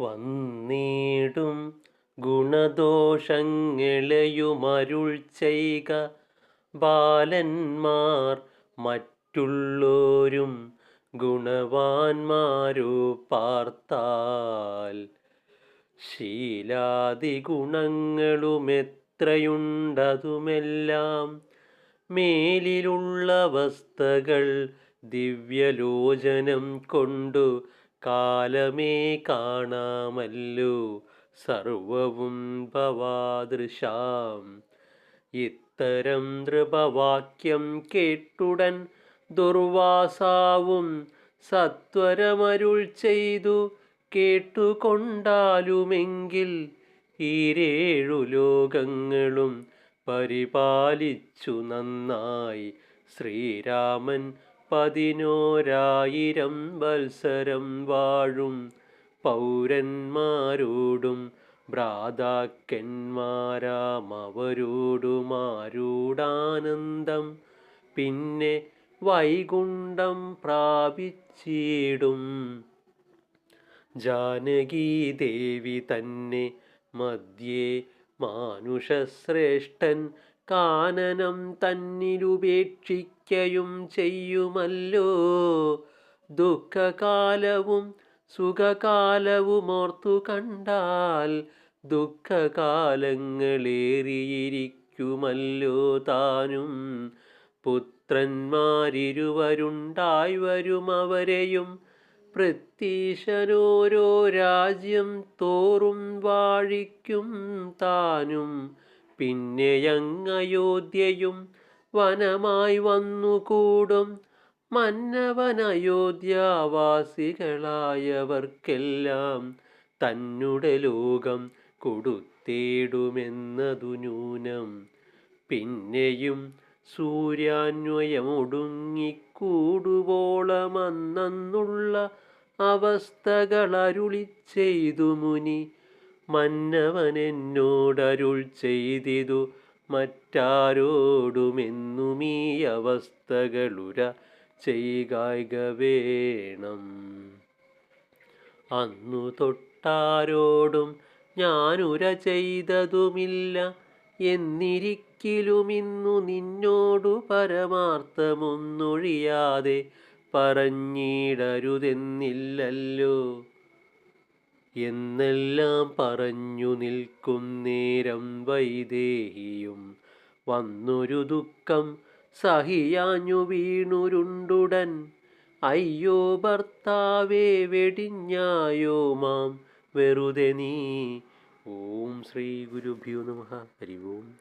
വന്നിടും ഗുണദോഷങ്ങളെയുമരുൾ ചെയ്ക. ബാലന്മാർ മറ്റുള്ളോരും ഗുണവാന്മാരോ പാർത്താൽ. ശീലാദി ഗുണങ്ങളുമെത്രയുണ്ടതുമെല്ലാം. മേലിലുള്ള വസ്തുകൾ ദിവ്യലോചനം കൊണ്ടു കാലമേ കാണാമല്ലോ. സർവവും ഭവാദൃശാം. ഇത്തരം നൃപവാക്യം കേട്ടുടൻ ദുർവാസാവും. സത്വരമരുൾ ചെയ്തു കേട്ടുകൊണ്ടാലുമെങ്കിൽ ഈരേഴു ലോകങ്ങളും പരിപാലിച്ചു നന്നായി. ശ്രീരാമൻ പതിനോരായിരം വത്സരം വാഴും പൗരന്മാരോടും ഭ്രാതാക്കന്മാരാമവരോടുമാരൂടാനന്ദം പിന്നെ വൈകുണ്ഠം പ്രാപിച്ചിടും. ജാനകീദേവി തന്നെ മധ്യേ മാനുഷശ്രേഷ്ഠൻ കാനനം തന്നിലുപേക്ഷിക്കയും ചെയ്യുമല്ലോ. ദുഃഖകാലവും സുഖകാലവുമോർത്തു കണ്ടാൽ ദുഃഖകാലങ്ങളേറിയിരിക്കുമല്ലോ താനും. പുത്രന്മാരിരുവരുണ്ടായി വരും അവരെയും പ്രത്യീശനോരോ രാജ്യം തോറും വാഴിക്കും താനും. പിന്നെയങ്ങയോധ്യയും വനമായി വന്നുകൂടും. മന്നവനയോധ്യാവാസികളായവർക്കെല്ലാം തന്നെ ലോകം കൊടുത്തേടുമെന്നതു ന്യൂനം. പിന്നെയും സൂര്യാന്വയമൊടുങ്ങിക്കൂടുവോളമന്നുള്ള അവസ്ഥകളരുളി ചെയ്തു മുനി മന്നവനെന്നോടരുൾ ചെയ്തിതു. മറ്റാരോടുമെന്നുമീ അവസ്ഥകളുര ചെയ്യുക വേണം. അന്നു തൊട്ടാരോടും ഞാനുര ചെയ്തതുമില്ല. എന്നിരിക്കിലും ഇന്നു നിന്നോടു പരമാർത്ഥമൊന്നൊഴിയാതെ പറഞ്ഞിടരുതെന്നില്ലല്ലോ. എന്നെല്ലാം പറഞ്ഞു നിൽക്കുന്നേരം വൈദേഹിയും. വന്നൊരു ദുഃഖം സഹിയാഞ്ഞു വീണുരുണ്ടുടൻ. അയ്യോ ഭർത്താവേ വെടിഞ്ഞായോ മാം. വെറുതെ നീ. ഓം ശ്രീ ഗുരുഭ്യോ നമ. ഹരി ഓം.